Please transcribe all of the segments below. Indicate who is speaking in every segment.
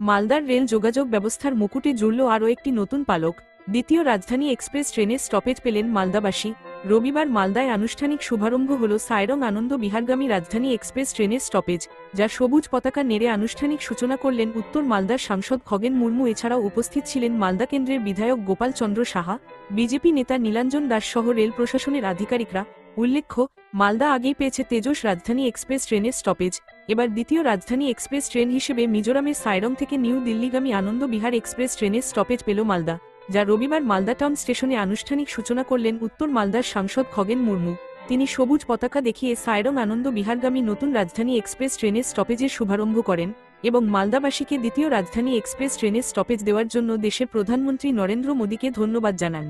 Speaker 1: মালদার রেল যোগাযোগ ব্যবস্থার মুকুটে জুড়ল আরও একটি নতুন পালক। দ্বিতীয় রাজধানী এক্সপ্রেস ট্রেনের স্টপেজ পেলেন মালদাবাসী। রবিবার মালদায় আনুষ্ঠানিক শুভারম্ভ হল সায়রং আনন্দ বিহারগামী রাজধানী এক্সপ্রেস ট্রেনের স্টপেজ, যা সবুজ পতাকা নেড়ে আনুষ্ঠানিক সূচনা করলেন উত্তর মালদার সাংসদ খগেন মুর্মু। এছাড়াও উপস্থিত ছিলেন মালদা কেন্দ্রের বিধায়ক গোপাল চন্দ্র সাহা, বিজেপি নেতা নীলাঞ্জন দাস সহ রেল প্রশাসনের আধিকারিকরা। উল্লেখ্য মালদা আগেই পেয়েছে তেজস রাজধানী এক্সপ্রেস ট্রেনের স্টপেজ। এবার দ্বিতীয় রাজধানী এক্সপ্রেস ট্রেন হিসেবে মিজোরামের সাইরং থেকে নিউ দিল্লিগামী আনন্দ বিহার এক্সপ্রেস ট্রেনের স্টপেজ পেল মালদা, যা রবিবার মালদা টাউন স্টেশনে আনুষ্ঠানিক সূচনা করলেন উত্তর মালদার সাংসদ খগেন মুর্মু। তিনি সবুজ পতাকা দেখিয়ে সাইরং আনন্দ বিহারগামী নতুন রাজধানী এক্সপ্রেস ট্রেনের স্টপেজের শুভারম্ভ করেন এবং মালদাবাসীকে দ্বিতীয় রাজধানী এক্সপ্রেস ট্রেনের স্টপেজ দেওয়ার জন্য দেশের প্রধানমন্ত্রী নরেন্দ্র মোদীকে ধন্যবাদ জানান।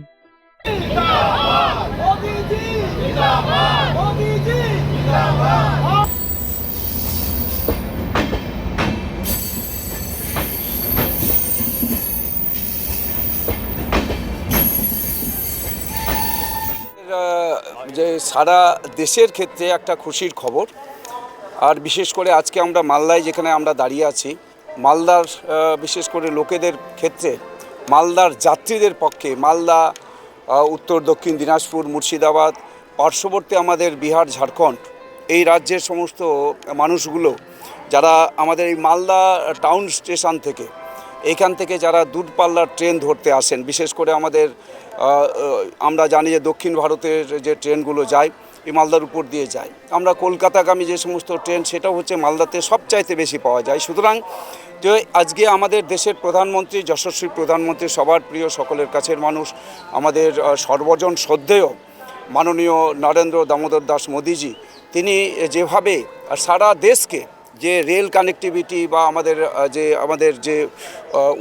Speaker 2: যে সারা দেশের ক্ষেত্রে একটা খুশির খবর। আর বিশেষ করে আজকে আমরা মালদায় যেখানে আমরা দাঁড়িয়ে আছি, মালদার বিশেষ করে লোকেদের ক্ষেত্রে, মালদার যাত্রীদের পক্ষে, মালদা উত্তর, দক্ষিণ, দিনাজপুর, মুর্শিদাবাদ পার্শ্ববর্তী আমাদের বিহার, ঝাড়খণ্ড, এই রাজ্যের সমস্ত মানুষগুলো, যারা আমাদের এই মালদা টাউন স্টেশন থেকে, এখান থেকে যারা দূরপাল্লার ট্রেন ধরতে আসেন, বিশেষ করে আমাদের আমরা জানি যে দক্ষিণ ভারতের যে ট্রেনগুলো যায়, এই মালদার উপর দিয়ে যায়। আমরা কলকাতাগামী যে সমস্ত ট্রেন, সেটাও হচ্ছে মালদাতে সবচাইতে বেশি পাওয়া যায়। সুতরাং, যে আজকে আমাদের দেশের প্রধানমন্ত্রী, যশস্বী প্রধানমন্ত্রী, সবার প্রিয় সকলের কাছের মানুষ, আমাদের সর্বজন শ্রদ্ধেয় মাননীয় নরেন্দ্র দামোদর দাস মোদিজি, তিনি যেভাবে সারা দেশকে যে রেল কানেক্টিভিটি বা আমাদের যে আমাদের যে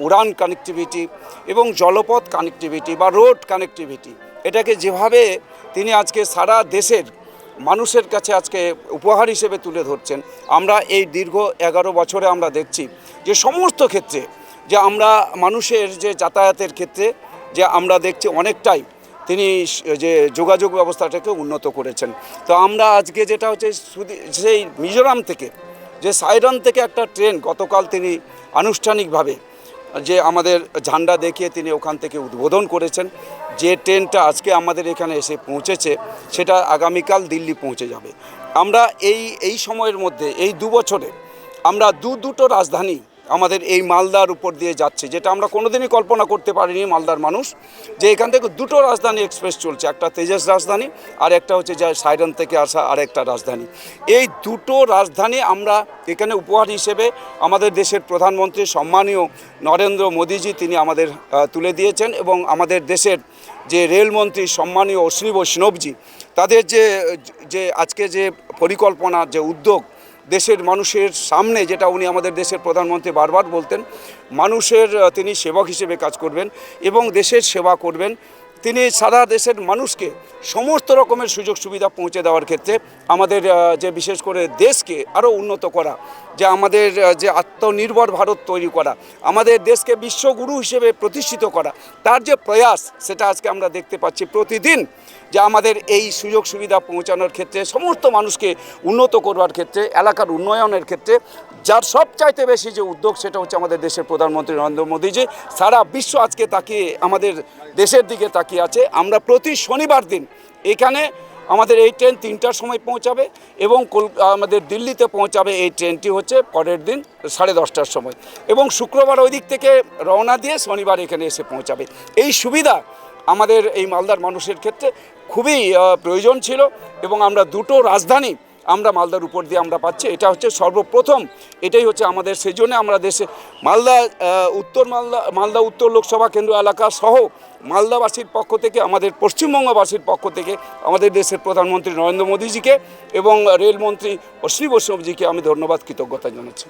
Speaker 2: উড়ান কানেক্টিভিটি এবং জলপথ কানেক্টিভিটি বা রোড কানেক্টিভিটি, এটাকে যেভাবে তিনি আজকে সারা দেশের মানুষের কাছে আজকে উপহার হিসেবে তুলে ধরছেন, আমরা এই দীর্ঘ এগারো বছরে আমরা দেখছি যে সমস্ত ক্ষেত্রে যে আমরা মানুষের যে যাতায়াতের ক্ষেত্রে যে আমরা দেখছি অনেকটাই তিনি যে যোগাযোগ ব্যবস্থাটাকে উন্নত করেছেন। তো আমরা আজকে যেটা হচ্ছে সেই মিজোরাম থেকে, যে সাইরন থেকে একটা ট্রেন গতকাল তিনি আনুষ্ঠানিকভাবে, যে আমাদের ঝান্ডা দেখিয়ে তিনি ওখান থেকে উদ্বোধন করেছেন। যে ট্রেনটা আজকে আমাদের এখানে এসে পৌঁছেছে, সেটা আগামীকাল দিল্লি পৌঁছে যাবে। আমরা এই এই সময়ের মধ্যে, এই দু বছরে, আমরা দু, দুটো রাজধানী আমাদের এই মালদার উপর দিয়ে যাচ্ছে, যেটা আমরা কোনোদিনই কল্পনা করতে পারিনি মালদার মানুষ, যে এখান থেকে দুটো রাজধানী এক্সপ্রেস চলছে, একটা তেজস রাজধানী আর একটা হচ্ছে যা সাইরন থেকে আসা আর একটা রাজধানী। এই দুটো রাজধানী আমরা এখানে উপহার হিসেবে আমাদের দেশের প্রধানমন্ত্রী সম্মানীয় নরেন্দ্র মোদীজি তিনি আমাদের তুলে দিয়েছেন এবং আমাদের দেশের যে রেলমন্ত্রী সম্মানীয় অশ্বিনী বৈষ্ণবজি, তাদের যে যে আজকে যে পরিকল্পনা, যে উদ্যোগ দেশের মানুষের সামনে, যেটা উনি আমাদের দেশের প্রধানমন্ত্রী বারবার বলতেন, মানুষের তিনি সেবক হিসেবে কাজ করবেন এবং দেশের সেবা করবেন। তিনি সারা দেশের মানুষকে সমস্ত রকমের সুযোগ সুবিধা পৌঁছে দেওয়ার ক্ষেত্রে আমাদের যে বিশেষ করে দেশকে আরও উন্নত করা, যে আমাদের যে আত্মনির্ভর ভারত তৈরি করা, আমাদের দেশকে বিশ্বগুরু হিসেবে প্রতিষ্ঠিত করা, তার যে প্রয়াস সেটা আজকে আমরা দেখতে পাচ্ছি প্রতিদিন, যে আমাদের এই সুযোগ সুবিধা পৌঁছানোর ক্ষেত্রে, সমস্ত মানুষকে উন্নত করবার ক্ষেত্রে, এলাকার উন্নয়নের ক্ষেত্রে, যার সবচাইতে বেশি যে উদ্যোগ সেটা হচ্ছে আমাদের দেশের প্রধানমন্ত্রী নরেন্দ্র মোদীজি। সারা বিশ্ব আজকে তাকে আমাদের দেশের দিকে তাকিয়ে আছে। আমরা প্রতি শনিবার দিন এখানে আমাদের এই ট্রেন তিনটার সময় পৌঁছাবে এবং আমাদের দিল্লিতে পৌঁছাবে এই ট্রেনটি হচ্ছে পরের দিন সাড়ে দশটার সময়। এবং শুক্রবার ওই দিক থেকে রওনা দিয়ে শনিবার এখানে এসে পৌঁছাবে। এই সুবিধা আমাদের এই মালদার মানুষের ক্ষেত্রে খুবই প্রয়োজন ছিল এবং আমরা দুটো রাজধানী আমরা মালদার উপর দিয়ে আমরা পাচ্ছি, এটা হচ্ছে সর্বপ্রথম, এটাই হচ্ছে আমাদের সেই জন্য আমরা দেশে মালদা উত্তর মালদা মালদা উত্তর লোকসভা কেন্দ্র এলাকা সহ মালদাবাসীর পক্ষ থেকে, আমাদের পশ্চিমবঙ্গবাসীর পক্ষ থেকে, আমাদের দেশের প্রধানমন্ত্রী নরেন্দ্র মোদীজিকে এবং রেলমন্ত্রী অশ্বিনী বৈষ্ণবজিকে আমি ধন্যবাদ, কৃতজ্ঞতা জানাচ্ছি।